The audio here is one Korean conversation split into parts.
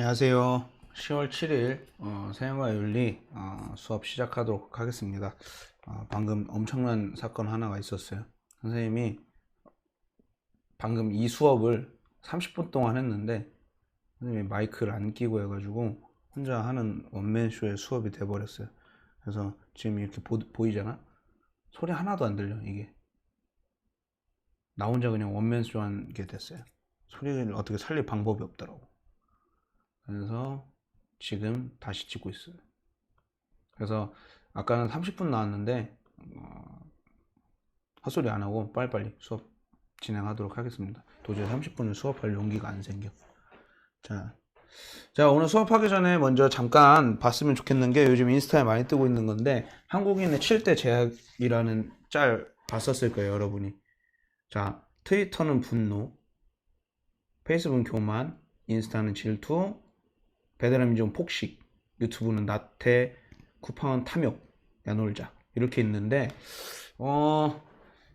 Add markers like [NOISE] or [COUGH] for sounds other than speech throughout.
안녕하세요. 10월 7일 어, 사용과 윤리 어, 수업 시작하도록 하겠습니다. 어, 방금 엄청난 사건 하나가 있었어요. 선생님이 방금 이 수업을 30분 동안 했는데 선생님이 마이크를 안 끼고 해가지고 혼자 하는 원맨쇼의 수업이 돼버렸어요. 그래서 지금 이렇게 보, 보이잖아? 소리 하나도 안 들려 이게. 나 혼자 그냥 원맨쇼 한게 됐어요. 소리를 어떻게 살릴 방법이 없더라고. 그래서 지금 다시 찍고 있어요. 그래서 아까는 30분 나왔는데 어, 헛소리 안 하고 빨리빨리 수업 진행하도록 하겠습니다. 도저히 30분을 수업할 용기가 안 생겨. 자, 자 오늘 수업하기 전에 먼저 잠깐 봤으면 좋겠는 게 요즘 인스타에 많이 뜨고 있는 건데 한국인의 7대 제약이라는 짤 봤었을 거예요, 여러분이. 자, 트위터는 분노, 페이스북은 교만, 인스타는 질투, 베드라민족은 폭식, 유튜브는 나태, 쿠팡은 탐욕, 야놀자 이렇게 있는데 어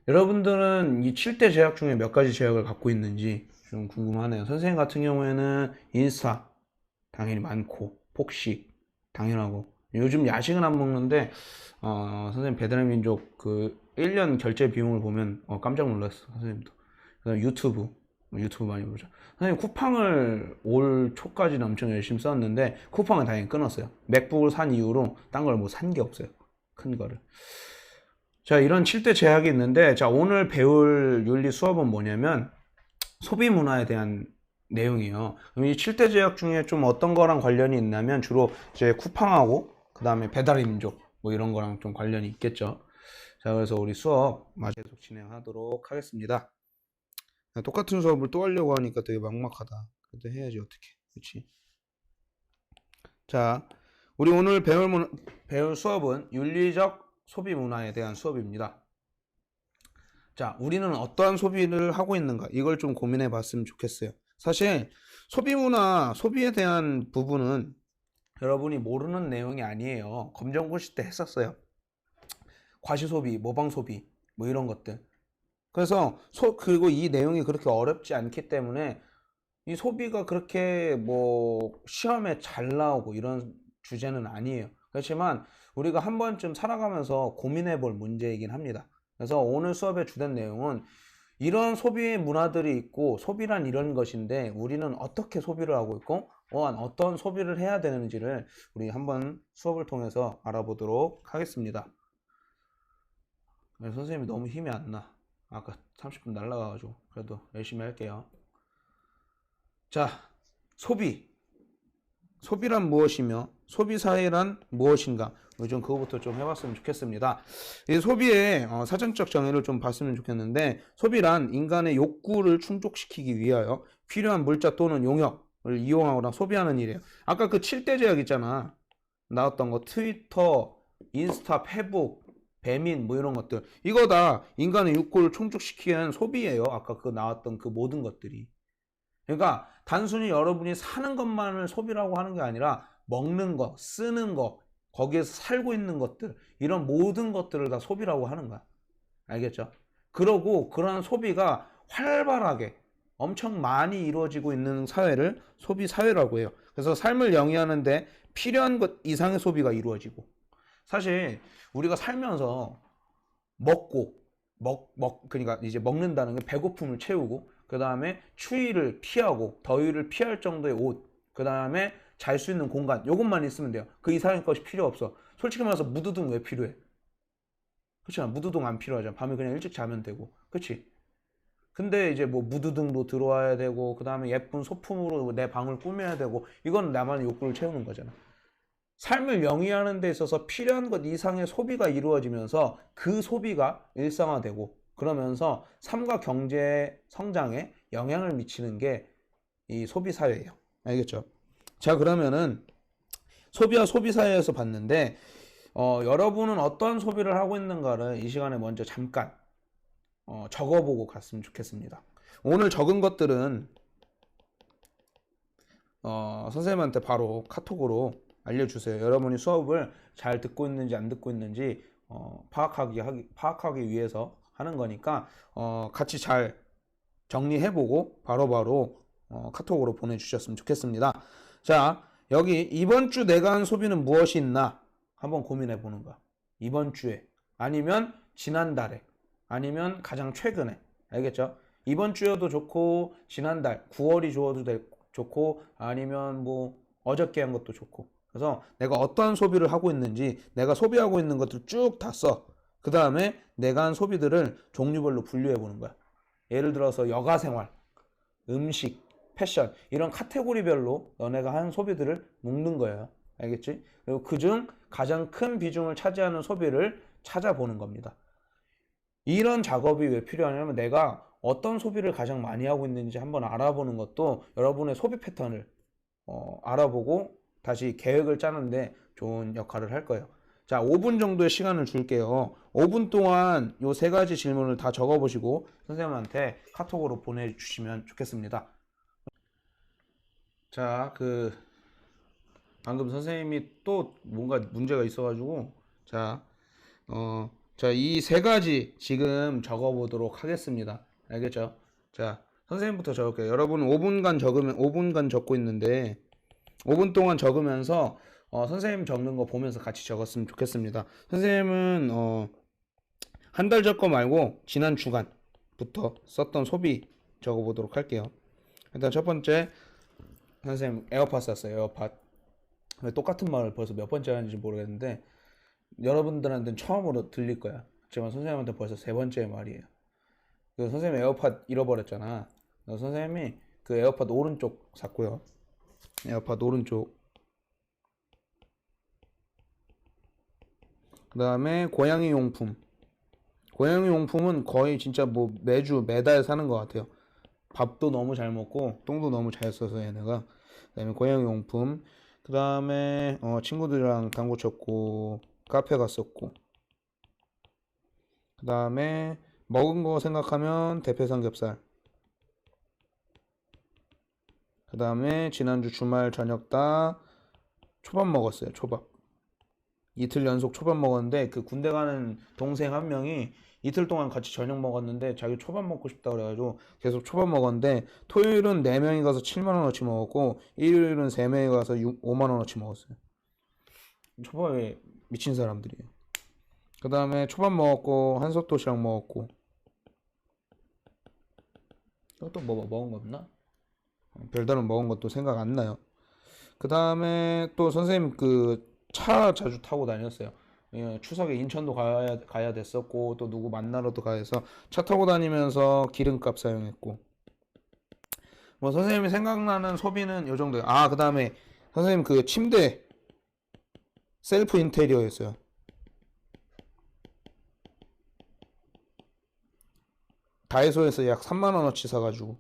여러분들은 이 7대 제약 중에 몇 가지 제약을 갖고 있는지 좀 궁금하네요. 선생님 같은 경우에는 인스타 당연히 많고 폭식 당연하고 요즘 야식은 안 먹는데 어 선생님 베드라민족 그 1년 결제 비용을 보면 어, 깜짝 놀랐어 선생님도. 그다음 유튜브 유튜브 많이 보죠. 선생님 쿠팡을 올 초까지는 엄청 열심히 썼는데 쿠팡은 당연히 끊었어요. 맥북을 산 이후로 딴 걸 뭐 산 게 없어요. 큰 거를. 자, 이런 7대 제약이 있는데 자, 오늘 배울 윤리 수업은 뭐냐면 소비 문화에 대한 내용이에요. 그럼 이 7대 제약 중에 좀 어떤 거랑 관련이 있냐면 주로 이제 쿠팡하고 그 다음에 배달의 민족 뭐 이런 거랑 좀 관련이 있겠죠. 자, 그래서 우리 수업 계속 진행하도록 하겠습니다. 똑같은 수업을 또 하려고 하니까 되게 막막하다. 그래도 해야지 어떻게. 그렇지? 자, 우리 오늘 배울 문, 배울 수업은 윤리적 소비 문화에 대한 수업입니다. 자, 우리는 어떠한 소비를 하고 있는가? 이걸 좀 고민해 봤으면 좋겠어요. 사실 소비 문화, 소비에 대한 부분은 여러분이 모르는 내용이 아니에요. 검정고시 때 했었어요. 과시 소비, 모방 소비, 뭐 이런 것들. 그래서 소, 그리고 이 내용이 그렇게 어렵지 않기 때문에 이 소비가 그렇게 뭐 시험에 잘 나오고 이런 주제는 아니에요. 그렇지만 우리가 한 번쯤 살아가면서 고민해 볼 문제이긴 합니다. 그래서 오늘 수업의 주된 내용은 이런 소비 문화들이 있고 소비란 이런 것인데 우리는 어떻게 소비를 하고 있고 또한 어떤 소비를 해야 되는지를 우리 한번 수업을 통해서 알아보도록 하겠습니다. 네, 선생님이 너무 힘이 안 나. 아까 30분 날라가가지고 그래도 열심히 할게요. 자, 소비. 소비란 무엇이며 소비 사회란 무엇인가? 좀 그거부터 좀 해봤으면 좋겠습니다. 이 소비의 어, 사전적 정의를 좀 봤으면 좋겠는데 소비란 인간의 욕구를 충족시키기 위하여 필요한 물자 또는 용역을 이용하거나 소비하는 일이에요. 아까 그 7대 제약 있잖아. 나왔던 거 트위터, 인스타, 페북, 배민 뭐 이런 것들 이거 다 인간의 욕구를 충족시키는 소비예요. 아까 그 나왔던 그 모든 것들이. 그러니까 단순히 여러분이 사는 것만을 소비라고 하는 게 아니라 먹는 거, 쓰는 거, 거기에서 살고 있는 것들 이런 모든 것들을 다 소비라고 하는 거야. 알겠죠? 그러고 그러한 소비가 활발하게 엄청 많이 이루어지고 있는 사회를 소비 사회라고 해요. 그래서 삶을 영위하는데 필요한 것 이상의 소비가 이루어지고 사실 우리가 살면서 먹고 먹, 먹, 그러니까 이제 먹는다는 게 배고픔을 채우고, 그 다음에 추위를 피하고, 더위를 피할 정도의 옷, 그 다음에 잘 수 있는 공간, 요것만 있으면 돼요. 그 이상의 것이 필요 없어. 솔직히 말해서 무드등 왜 필요해? 그렇잖아. 무드등 안 필요하잖아. 밤에 그냥 일찍 자면 되고. 그치? 근데 이제 뭐 무드등도 들어와야 되고, 그 다음에 예쁜 소품으로 내 방을 꾸며야 되고, 이건 나만의 욕구를 채우는 거잖아. 삶을 영위하는 데 있어서 필요한 것 이상의 소비가 이루어지면서 그 소비가 일상화되고 그러면서 삶과 경제 성장에 영향을 미치는 게 이 소비 사회예요. 알겠죠? 자, 그러면은 소비와 소비 사회에서 봤는데 어, 여러분은 어떤 소비를 하고 있는가를 이 시간에 먼저 잠깐 어, 적어보고 갔으면 좋겠습니다. 오늘 적은 것들은 어, 선생님한테 바로 카톡으로 알려주세요. 여러분이 수업을 잘 듣고 있는지 안 듣고 있는지 어, 파악하기 하기, 파악하기 위해서 하는 거니까 어, 같이 잘 정리해보고 바로바로 어, 카톡으로 보내주셨으면 좋겠습니다. 자, 여기 이번 주 내가 한 소비는 무엇이 있나? 한번 고민해 보는 거야. 이번 주에. 아니면 지난달에. 아니면 가장 최근에. 알겠죠? 이번 주여도 좋고, 지난달, 9월이 좋아도 되, 좋고, 아니면 뭐, 어저께 한 것도 좋고. 그래서 내가 어떠한 소비를 하고 있는지, 내가 소비하고 있는 것들 쭉 다 써. 그 다음에 내가 한 소비들을 종류별로 분류해 보는 거야. 예를 들어서 여가 생활, 음식, 패션 이런 카테고리별로 너네가 한 소비들을 묶는 거예요. 알겠지? 그리고 그중 가장 큰 비중을 차지하는 소비를 찾아보는 겁니다. 이런 작업이 왜 필요하냐면 내가 어떤 소비를 가장 많이 하고 있는지 한번 알아보는 것도 여러분의 소비 패턴을 어, 알아보고 다시 계획을 짜는데 좋은 역할을 할 거예요. 자, 5분 정도의 시간을 줄게요. 5분 동안 요 세 가지 질문을 다 적어 보시고 선생님한테 카톡으로 보내 주시면 좋겠습니다. 자, 그 방금 선생님이 또 뭔가 문제가 있어 가지고 자, 어, 자, 이 세 가지 지금 적어 보도록 하겠습니다. 알겠죠? 자, 선생님부터 적을게요. 여러분 5분간 적으면 5분간 적고 있는데 5분 동안 적으면서 어, 선생님 적는 거 보면서 같이 적었으면 좋겠습니다. 선생님은 어, 한 달 적거 말고 지난 주간부터 썼던 소비 적어보도록 할게요. 일단 첫 번째 선생님 에어팟 샀어요. 에어팟. 왜 똑같은 말을 벌써 몇 번째 하는지 모르겠는데 여러분들한테는 처음으로 들릴 거야. 하지만 선생님한테 벌써 세 번째 말이에요. 그 선생님 에어팟 잃어버렸잖아. 선생님이 그 에어팟 오른쪽 샀고요. 에어팟 오른쪽. 그 다음에 고양이 용품. 고양이 용품은 거의 진짜 뭐 매주 매달 사는 것 같아요. 밥도 너무 잘 먹고 똥도 너무 잘 써서 얘네가. 그 다음에 고양이 용품. 그 다음에 어, 친구들이랑 당구 쳤고 카페 갔었고. 그 다음에 먹은 거 생각하면 대패 삼겹살. 그 다음에 지난주 주말 저녁 다 초밥 먹었어요. 초밥. 이틀 연속 초밥 먹었는데 그 군대 가는 동생 한 명이 이틀 동안 같이 저녁 먹었는데 자기 초밥 먹고 싶다 그래가지고 계속 초밥 먹었는데 토요일은 4명이 가서 7만원어치 먹었고 일요일은 3명이 가서 6, 5만원어치 먹었어요. 초밥에 미친 사람들이에요. 그 다음에 초밥 먹었고 한솥 도시락 먹었고 또뭐 먹은 거 없나? 별다른 먹은 것도 생각 안 나요. 그 다음에 또 선생님 그 차 자주 타고 다녔어요. 예, 추석에 인천도 가야, 가야 됐었고, 또 누구 만나러도 가야 해서 차 타고 다니면서 기름값 사용했고. 뭐 선생님이 생각나는 소비는 요 정도예요. 아, 그 다음에 선생님 그 침대 셀프 인테리어였어요. 다이소에서 약 3만원어치 사가지고.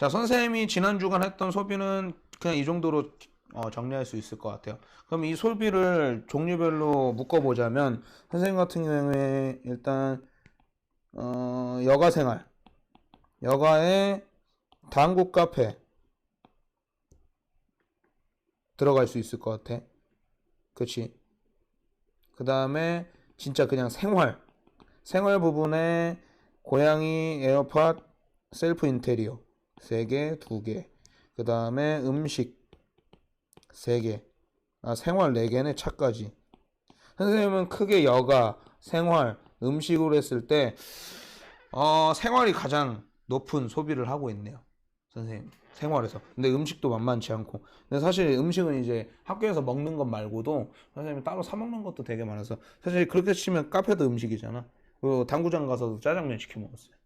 자, 선생님이 지난 주간 했던 소비는 그냥 이 정도로 어, 정리할 수 있을 것 같아요. 그럼 이 소비를 종류별로 묶어보자면 선생님 같은 경우에 일단 어, 여가 생활, 여가에 당구 카페 들어갈 수 있을 것 같아. 그치? 그 다음에 진짜 그냥 생활, 생활 부분에 고양이 에어팟 셀프 인테리어 세 개, 두 개. 그 다음에 음식 세 개. 아, 생활 네 개네, 차까지. 선생님은 크게 여가, 생활, 음식으로 했을 때, 어, 생활이 가장 높은 소비를 하고 있네요. 선생님. 생활에서. 근데 음식도 만만치 않고. 근데 사실 음식은 이제 학교에서 먹는 것 말고도 선생님이 따로 사 먹는 것도 되게 많아서 사실 그렇게 치면 카페도 음식이잖아. 그리고 당구장 가서도 짜장면 시켜 먹었어요.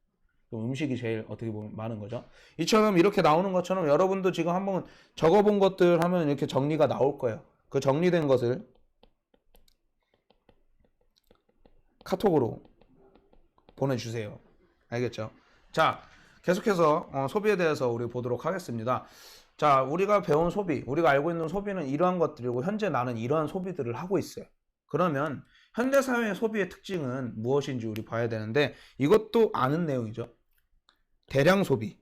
그럼 음식이 제일 어떻게 보면 많은 거죠. 이처럼 이렇게 나오는 것처럼 여러분도 지금 한번 적어본 것들 하면 이렇게 정리가 나올 거예요. 그 정리된 것을 카톡으로 보내주세요. 알겠죠? 자, 계속해서 어, 소비에 대해서 우리 보도록 하겠습니다. 자, 우리가 배운 소비, 우리가 알고 있는 소비는 이러한 것들이고 현재 나는 이러한 소비들을 하고 있어요. 그러면 현대 사회의 소비의 특징은 무엇인지 우리 봐야 되는데 이것도 아는 내용이죠. 대량 소비,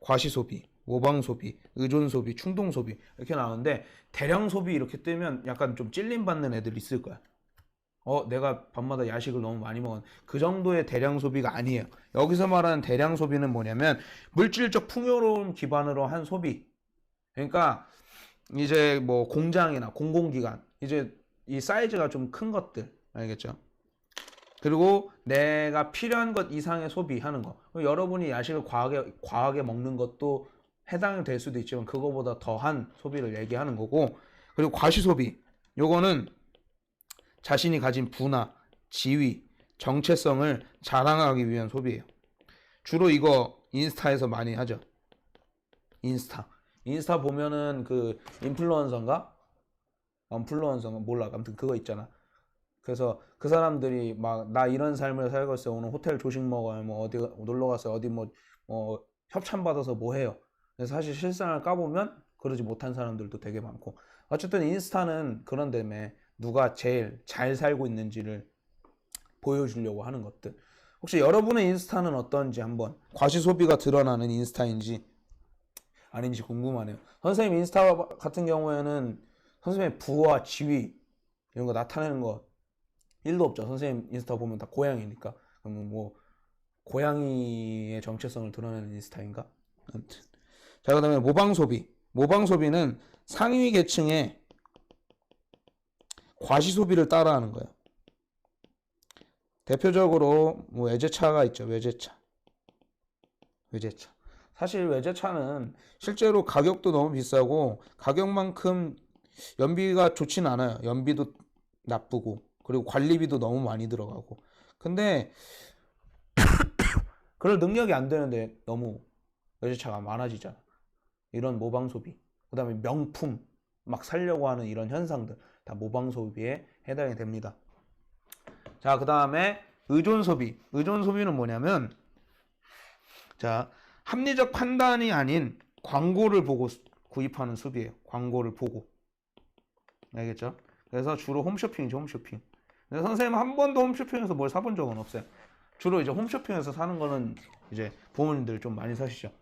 과시 소비, 모방 소비, 의존 소비, 충동 소비 이렇게 나오는데 대량 소비 이렇게 뜨면 약간 좀 찔림 받는 애들 있을 거야. 어, 내가 밤마다 야식을 너무 많이 먹은 그 정도의 대량 소비가 아니에요. 여기서 말하는 대량 소비는 뭐냐면 물질적 풍요로움 기반으로 한 소비. 그러니까 이제 뭐 공장이나 공공기관 이제 이 사이즈가 좀 큰 것들 알겠죠? 그리고 내가 필요한 것 이상의 소비하는 거. 여러분이 야식을 과하게 과하게 먹는 것도 해당이 될 수도 있지만 그거보다 더한 소비를 얘기하는 거고 그리고 과시 소비. 요거는 자신이 가진 부나 지위, 정체성을 자랑하기 위한 소비예요. 주로 이거 인스타에서 많이 하죠. 인스타. 인스타 보면은 그 인플루언서인가? 언플루언서인가 몰라. 아무튼 그거 있잖아. 그래서 그 사람들이 막 나 이런 삶을 살고 있어요. 오늘 호텔 조식 먹어요. 뭐 어디 놀러 갔어요. 어디 뭐, 뭐 협찬 받아서 뭐 해요. 그래서 사실 실상을 까보면 그러지 못한 사람들도 되게 많고. 어쨌든 인스타는 그런 데에 누가 제일 잘 살고 있는지를 보여주려고 하는 것들. 혹시 여러분의 인스타는 어떤지 한번 과시 소비가 드러나는 인스타인지 아닌지 궁금하네요. 선생님 인스타 같은 경우에는 선생님의 부와 지위 이런 거 나타내는 거 1도 없죠. 선생님 인스타 보면 다 고양이니까. 그럼 뭐 고양이의 정체성을 드러내는 인스타인가? 아무튼. 자, 그 다음에 모방 소비. 모방 소비는 상위 계층의 과시 소비를 따라하는 거예요. 대표적으로 뭐 외제차가 있죠. 외제차. 외제차. 사실 외제차는 실제로 가격도 너무 비싸고 가격만큼 연비가 좋진 않아요. 연비도 나쁘고 그리고 관리비도 너무 많이 들어가고. 근데 [COUGHS] 그럴 능력이 안 되는데 너무 외제차가 많아지잖아. 이런 모방 소비. 그다음에 명품 막 살려고 하는 이런 현상들 다 모방 소비에 해당이 됩니다. 자, 그다음에 의존 소비. 의존 소비는 뭐냐면 자, 합리적 판단이 아닌 광고를 보고 구입하는 소비예요. 광고를 보고. 알겠죠? 그래서 주로 홈쇼핑이죠, 홈쇼핑. 근데 선생님은 한 번도 홈쇼핑에서 뭘 사본 적은 없어요. 주로 이제 홈쇼핑에서 사는 거는 이제 부모님들 좀 많이 사시죠.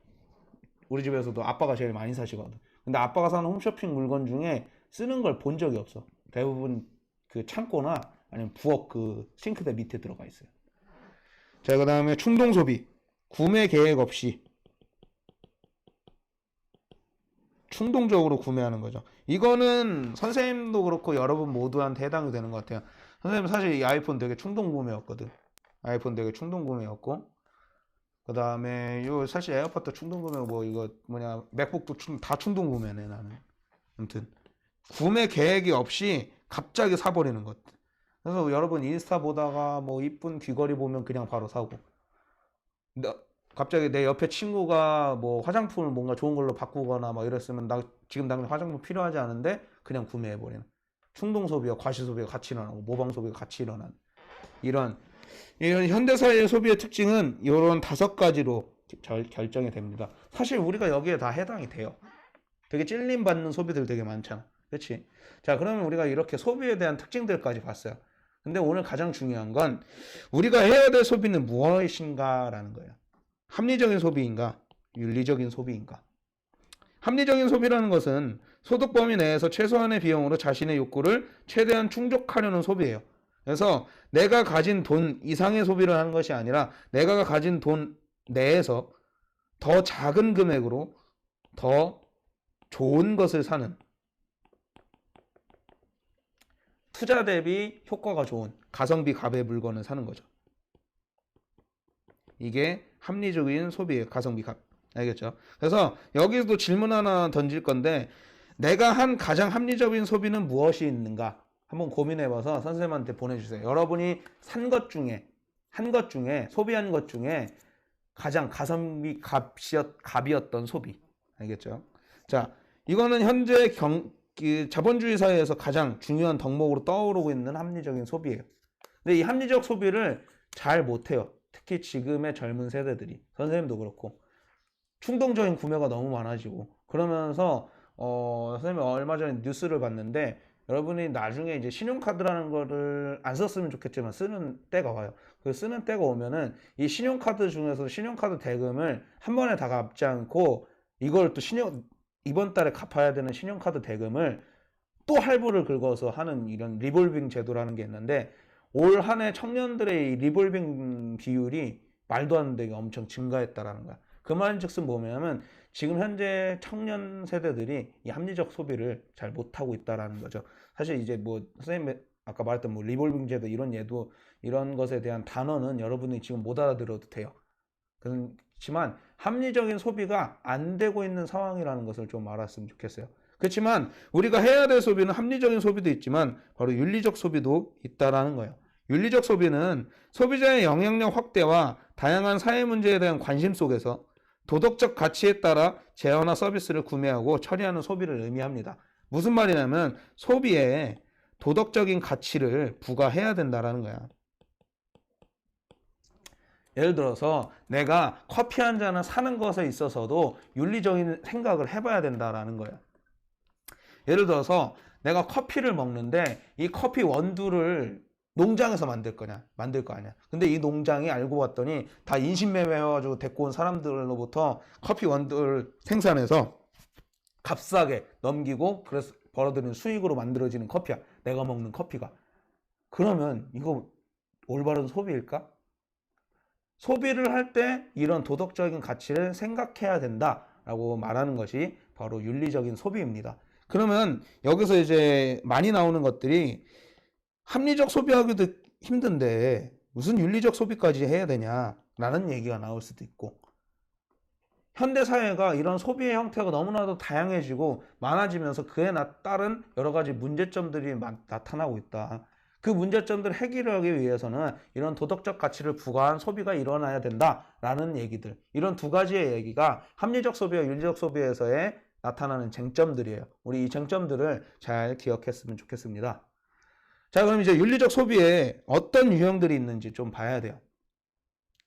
우리 집에서도 아빠가 제일 많이 사시거든. 근데 아빠가 사는 홈쇼핑 물건 중에 쓰는 걸 본 적이 없어. 대부분 그 창고나 아니면 부엌 그 싱크대 밑에 들어가 있어요. 자, 그 다음에 충동 소비. 구매 계획 없이 충동적으로 구매하는 거죠. 이거는 선생님도 그렇고 여러분 모두한테 해당이 되는 것 같아요. 선생님 사실 이 아이폰 되게 충동 구매였거든. 아이폰 되게 충동 구매였고 그 다음에 요 사실 에어팟도 충동 구매 뭐 이거 뭐냐 맥북도 충, 다 충동 구매네 나는. 아무튼 구매 계획이 없이 갑자기 사버리는 것. 그래서 여러분 인스타 보다가 뭐 이쁜 귀걸이 보면 그냥 바로 사고. 나- 갑자기 내 옆에 친구가 뭐 화장품을 뭔가 좋은 걸로 바꾸거나 막 이랬으면 나 지금 당장 화장품 필요하지 않은데 그냥 구매해버리는 충동 소비와 과시 소비가 같이 일어나고 모방 소비가 같이 일어나는 이런 이런 현대사회의 소비의 특징은 이런 다섯 가지로 결, 결정이 됩니다. 사실 우리가 여기에 다 해당이 돼요. 되게 찔림 받는 소비들 되게 많잖아. 그렇지? 자, 그러면 우리가 이렇게 소비에 대한 특징들까지 봤어요. 근데 오늘 가장 중요한 건 우리가 해야 될 소비는 무엇인가라는 거예요. 합리적인 소비인가? 윤리적인 소비인가? 합리적인 소비라는 것은 소득 범위 내에서 최소한의 비용으로 자신의 욕구를 최대한 충족하려는 소비예요. 그래서 내가 가진 돈 이상의 소비를 하는 것이 아니라 내가 가진 돈 내에서 더 작은 금액으로 더 좋은 것을 사는 투자 대비 효과가 좋은 가성비 갑의 물건을 사는 거죠. 이게 합리적인 소비예요. 가성비 값. 알겠죠? 그래서 여기서도 질문 하나 던질 건데 내가 한 가장 합리적인 소비는 무엇이 있는가? 한번 고민해봐서 선생님한테 보내주세요. 여러분이 산 것 중에 한 것 중에 소비한 것 중에 가장 가성비 값이었, 값이었던 소비. 알겠죠? 자, 이거는 현재 경, 그 자본주의 사회에서 가장 중요한 덕목으로 떠오르고 있는 합리적인 소비예요. 근데 이 합리적 소비를 잘 못해요. 특히 지금의 젊은 세대들이 선생님도 그렇고 충동적인 구매가 너무 많아지고 그러면서 어 선생님이 얼마 전에 뉴스를 봤는데 여러분이 나중에 이제 신용카드라는 거를 안 썼으면 좋겠지만 쓰는 때가 와요. 그 쓰는 때가 오면은 이 신용카드 중에서 신용카드 대금을 한 번에 다 갚지 않고 이걸 또 신용 이번 달에 갚아야 되는 신용카드 대금을 또 할부를 긁어서 하는 이런 리볼빙 제도라는 게 있는데 올 한 해 청년들의 이 리볼빙 비율이 말도 안 되게 엄청 증가했다라는 거야. 그 말인즉슨 뭐냐면 지금 현재 청년 세대들이 이 합리적 소비를 잘 못하고 있다라는 거죠. 사실 이제 뭐 선생님 아까 말했던 뭐 리볼빙 제도 이런 예도 이런 것에 대한 단어는 여러분이 지금 못 알아들어도 돼요. 그렇지만 합리적인 소비가 안 되고 있는 상황이라는 것을 좀 알았으면 좋겠어요. 그렇지만 우리가 해야 될 소비는 합리적인 소비도 있지만 바로 윤리적 소비도 있다라는 거예요. 윤리적 소비는 소비자의 영향력 확대와 다양한 사회 문제에 대한 관심 속에서 도덕적 가치에 따라 제어나 서비스를 구매하고 처리하는 소비를 의미합니다. 무슨 말이냐면 소비에 도덕적인 가치를 부과해야 된다라는 거야. 예를 들어서 내가 커피 한 잔을 사는 것에 있어서도 윤리적인 생각을 해봐야 된다라는 거예요. 예를 들어서 내가 커피를 먹는데 이 커피 원두를 농장에서 만들 거냐 만들 거 아니야 근데 이 농장이 알고 봤더니 다 인신매매해가지고 데리고 온 사람들로부터 커피 원두를 생산해서 값싸게 넘기고 그래서 벌어들이는 수익으로 만들어지는 커피야 내가 먹는 커피가 그러면 이거 올바른 소비일까? 소비를 할 때 이런 도덕적인 가치를 생각해야 된다 라고 말하는 것이 바로 윤리적인 소비입니다. 그러면 여기서 이제 많이 나오는 것들이 합리적 소비하기도 힘든데 무슨 윤리적 소비까지 해야 되냐라는 얘기가 나올 수도 있고 현대 사회가 이런 소비의 형태가 너무나도 다양해지고 많아지면서 그에 따른 여러 가지 문제점들이 나타나고 있다. 그 문제점들을 해결하기 위해서는 이런 도덕적 가치를 부과한 소비가 일어나야 된다라는 얘기들. 이런 두 가지의 얘기가 합리적 소비와 윤리적 소비에서의 나타나는 쟁점들이에요. 우리 이 쟁점들을 잘 기억했으면 좋겠습니다. 자, 그럼 이제 윤리적 소비에 어떤 유형들이 있는지 좀 봐야 돼요.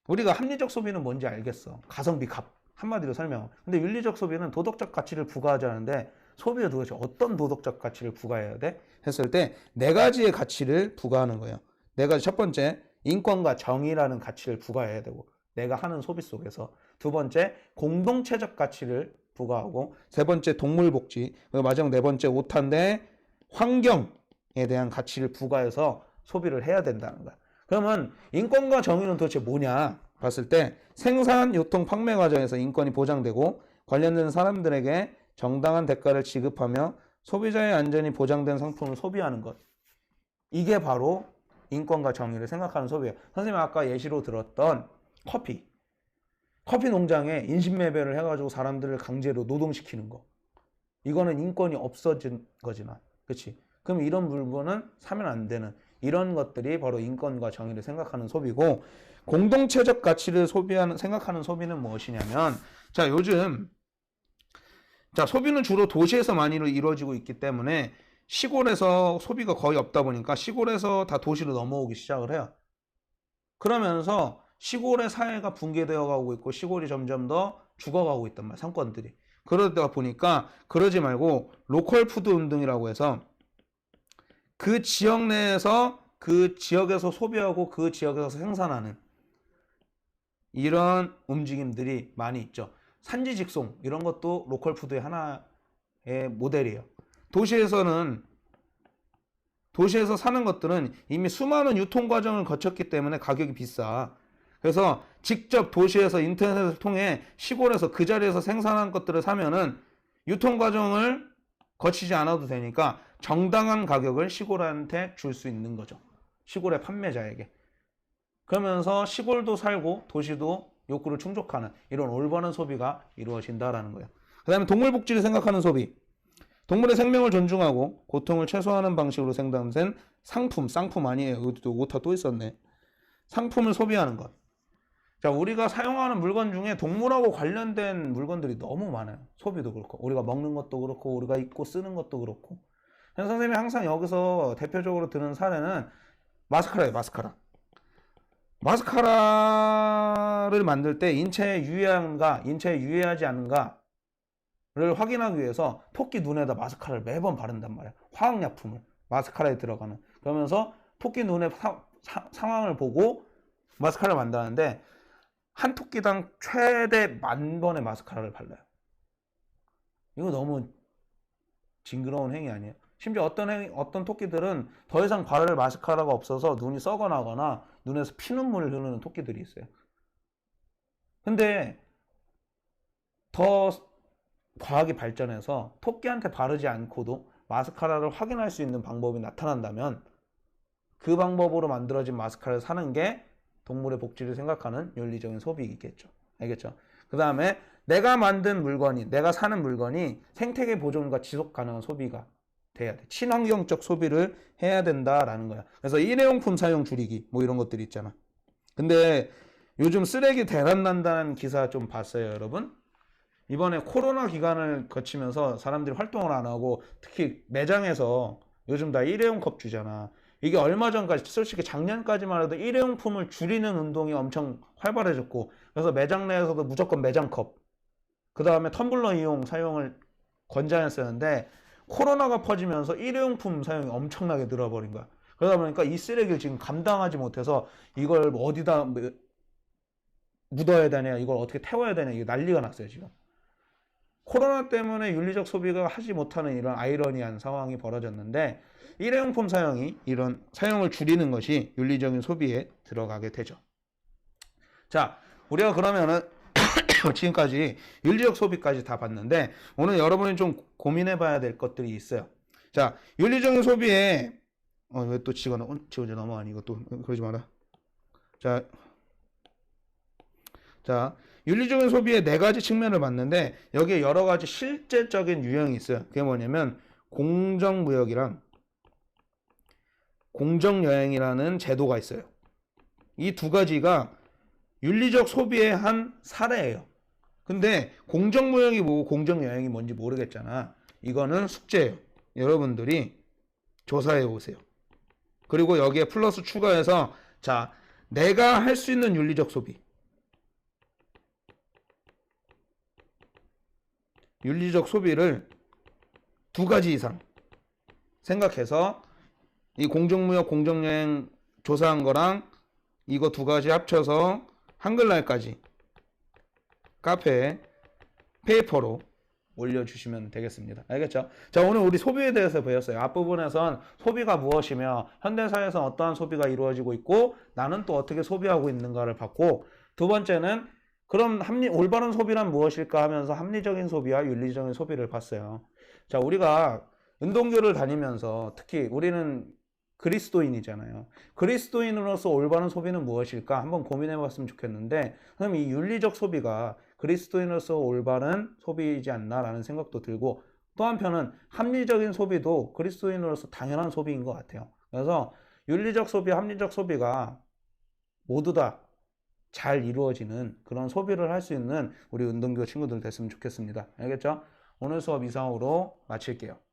우리가 합리적 소비는 뭔지 알겠어. 가성비 값. 한마디로 설명. 근데 윤리적 소비는 도덕적 가치를 부과하지 않는데 소비에 도대체 어떤 도덕적 가치를 부과해야 돼? 했을 때 네 가지의 가치를 부과하는 거예요. 네 가지. 첫 번째, 인권과 정의라는 가치를 부과해야 되고 내가 하는 소비 속에서 두 번째, 공동체적 가치를 부과하고 세 번째, 동물 복지 그리고 마지막 네 번째, 오탄데 환경 에 대한 가치를 부과해서 소비를 해야 된다는 거야. 그러면 인권과 정의는 도대체 뭐냐 봤을 때 생산, 유통, 판매 과정에서 인권이 보장되고 관련된 사람들에게 정당한 대가를 지급하며 소비자의 안전이 보장된 상품을 소비하는 것. 이게 바로 인권과 정의를 생각하는 소비예요. 선생님 아까 예시로 들었던 커피. 커피 농장에 인신매매를 해가지고 사람들을 강제로 노동시키는 거. 이거는 인권이 없어진 거지만, 그렇지? 그럼 이런 물건은 사면 안 되는 이런 것들이 바로 인권과 정의를 생각하는 소비고 공동체적 가치를 소비하는 생각하는 소비는 무엇이냐면 자 요즘 자 소비는 주로 도시에서 많이 이루어지고 있기 때문에 시골에서 소비가 거의 없다 보니까 시골에서 다 도시로 넘어오기 시작을 해요. 그러면서 시골의 사회가 붕괴되어 가고 있고 시골이 점점 더 죽어가고 있단 말이야 상권들이. 그러다 보니까 그러지 말고 로컬 푸드 운동이라고 해서 그 지역 내에서 그 지역에서 소비하고 그 지역에서 생산하는 이런 움직임들이 많이 있죠. 산지 직송 이런 것도 로컬 푸드의 하나의 모델이에요. 도시에서는 도시에서 사는 것들은 이미 수많은 유통 과정을 거쳤기 때문에 가격이 비싸. 그래서 직접 도시에서 인터넷을 통해 시골에서 그 자리에서 생산한 것들을 사면은 유통 과정을 거치지 않아도 되니까 정당한 가격을 시골한테 줄 수 있는 거죠. 시골의 판매자에게. 그러면서 시골도 살고 도시도 욕구를 충족하는 이런 올바른 소비가 이루어진다라는 거예요. 그 다음에 동물 복지를 생각하는 소비. 동물의 생명을 존중하고 고통을 최소화하는 방식으로 생산된 상품, 쌍품 아니에요. 여기도 오타 또 있었네. 상품을 소비하는 것. 자, 우리가 사용하는 물건 중에 동물하고 관련된 물건들이 너무 많아요. 소비도 그렇고, 우리가 먹는 것도 그렇고, 우리가 입고 쓰는 것도 그렇고. 선생님이 항상 여기서 대표적으로 드는 사례는 마스카라예요, 마스카라. 마스카라를 만들 때 인체에 유해한가, 인체에 유해하지 않은가를 확인하기 위해서 토끼 눈에다 마스카라를 매번 바른단 말이에요. 화학약품을 마스카라에 들어가는. 그러면서 토끼 눈의 사, 사, 상황을 보고 마스카라를 만드는데 한 토끼당 최대 만 번의 마스카라를 발라요. 이거 너무 징그러운 행위 아니에요? 심지어 어떤 행- 어떤 토끼들은 더 이상 발을 마스카라가 없어서 눈이 썩어나거나 눈에서 피눈물을 흐르는 토끼들이 있어요. 근데 더 과학이 발전해서 토끼한테 바르지 않고도 마스카라를 확인할 수 있는 방법이 나타난다면 그 방법으로 만들어진 마스카라를 사는 게 동물의 복지를 생각하는 윤리적인 소비이겠죠. 알겠죠? 그 다음에 내가 만든 물건이, 내가 사는 물건이 생태계 보존과 지속 가능한 소비가 돼야 돼. 친환경적 소비를 해야 된다라는 거야. 그래서 일회용품 사용 줄이기, 뭐 이런 것들이 있잖아. 근데 요즘 쓰레기 대란 난다는 기사 좀 봤어요, 여러분? 이번에 코로나 기간을 거치면서 사람들이 활동을 안 하고 특히 매장에서 요즘 다 일회용 컵 주잖아. 이게 얼마 전까지 솔직히 작년까지만 해도 일회용품을 줄이는 운동이 엄청 활발해졌고 그래서 매장 내에서도 무조건 매장 컵 그 다음에 텀블러 이용 사용을 권장했었는데 코로나가 퍼지면서 일회용품 사용이 엄청나게 늘어버린 거야. 그러다 보니까 이 쓰레기를 지금 감당하지 못해서 이걸 뭐 어디다 뭐 묻어야 되냐, 이걸 어떻게 태워야 되냐, 이게 난리가 났어요, 지금. 코로나 때문에 윤리적 소비가 하지 못하는 이런 아이러니한 상황이 벌어졌는데 일회용품 사용이 이런 사용을 줄이는 것이 윤리적인 소비에 들어가게 되죠. 자, 우리가 그러면은 지금까지 윤리적 소비까지 다 봤는데 오늘 여러분이 좀 고민해 봐야 될 것들이 있어요. 자, 윤리적인 소비에 어, 왜 또 지가 어, 이제 넘어가니 이것도 그러지 마라. 자, 자, 윤리적인 소비의 네 가지 측면을 봤는데 여기에 여러 가지 실제적인 유형이 있어요. 그게 뭐냐면 공정무역이랑 공정여행이라는 제도가 있어요. 이 두 가지가 윤리적 소비의 한 사례예요. 근데 공정무역이 뭐고 공정여행이 뭔지 모르겠잖아. 이거는 숙제예요. 여러분들이 조사해 오세요. 그리고 여기에 플러스 추가해서 자, 내가 할 수 있는 윤리적 소비. 윤리적 소비를 두 가지 이상 생각해서 이 공정무역 공정여행 조사한 거랑 이거 두 가지 합쳐서 한글날까지 카페에 페이퍼로 올려주시면 되겠습니다. 알겠죠? 자, 오늘 우리 소비에 대해서 배웠어요. 앞부분에선 소비가 무엇이며, 현대사회에서 어떠한 소비가 이루어지고 있고, 나는 또 어떻게 소비하고 있는가를 봤고, 두 번째는 그럼 합리, 올바른 소비란 무엇일까 하면서 합리적인 소비와 윤리적인 소비를 봤어요. 자, 우리가 운동교를 다니면서 특히 우리는 그리스도인이잖아요. 그리스도인으로서 올바른 소비는 무엇일까 한번 고민해 봤으면 좋겠는데, 그럼 이 윤리적 소비가 그리스도인으로서 올바른 소비이지 않나라는 생각도 들고, 또 한편은 합리적인 소비도 그리스도인으로서 당연한 소비인 것 같아요. 그래서 윤리적 소비, 합리적 소비가 모두 다 잘 이루어지는 그런 소비를 할 수 있는 우리 운동교 친구들 됐으면 좋겠습니다. 알겠죠? 오늘 수업 이상으로 마칠게요.